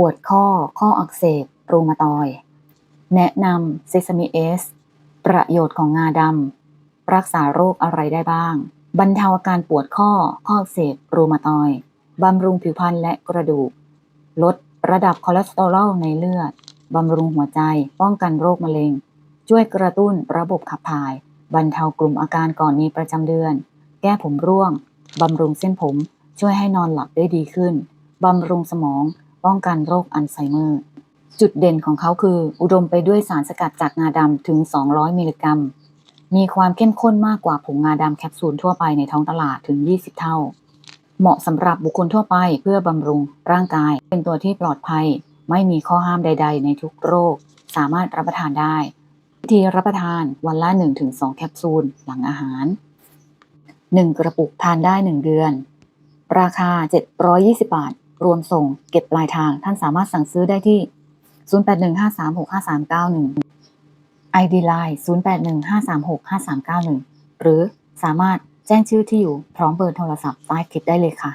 ปวดข้อข้ออักเสบรูมาตอยแนะนำเซซามิเอสประโยชน์ของงาดำรักษาโรคอะไรได้บ้าง บรรเทาอาการปวดข้อข้ออักเสบรูมาตอยบำรุงผิวพรรณและกระดูก ลดระดับคอเลสเตอรอลในเลือด บำรุงหัวใจ ป้องกันโรคมะเร็ง ช่วยกระตุ้นระบบขับถ่าย บรรเทากลุ่มอาการก่อนมีประจำเดือน แก้ผมร่วง บำรุงเส้นผม ช่วยให้นอนหลับได้ดีขึ้น บำรุงสมอง ป้องกันโรคอัลไซเมอร์ จุดเด่นของเขาคือ อุดมไปด้วยสารสกัดจากงาดำถึง 200 มิลลิกรัม มีความเข้มข้นมากกว่าผงงาดำแคปซูลทั่วไปในท้องตลาดถึง 20 เท่า เหมาะสำหรับบุคคลทั่วไปเพื่อบำรุงร่างกาย เป็นตัวที่ปลอดภัย ไม่มีข้อห้ามใด ๆ ในทุกโรค สามารถรับประทานได้วิธีรับประทานวันละ 1-2 แคปซูลหลังอาหาร 1 กระปุกทานได้ 1 เดือน ราคา 720 บาท รวมส่งเก็บปลายทาง ท่านสามารถสั่งซื้อได้ที่ 0815365391 ID Line 0815365391 หรือสามารถแจ้งชื่อที่อยู่พร้อมเบอร์โทรศัพท์ใต้คลิปได้เลยค่ะ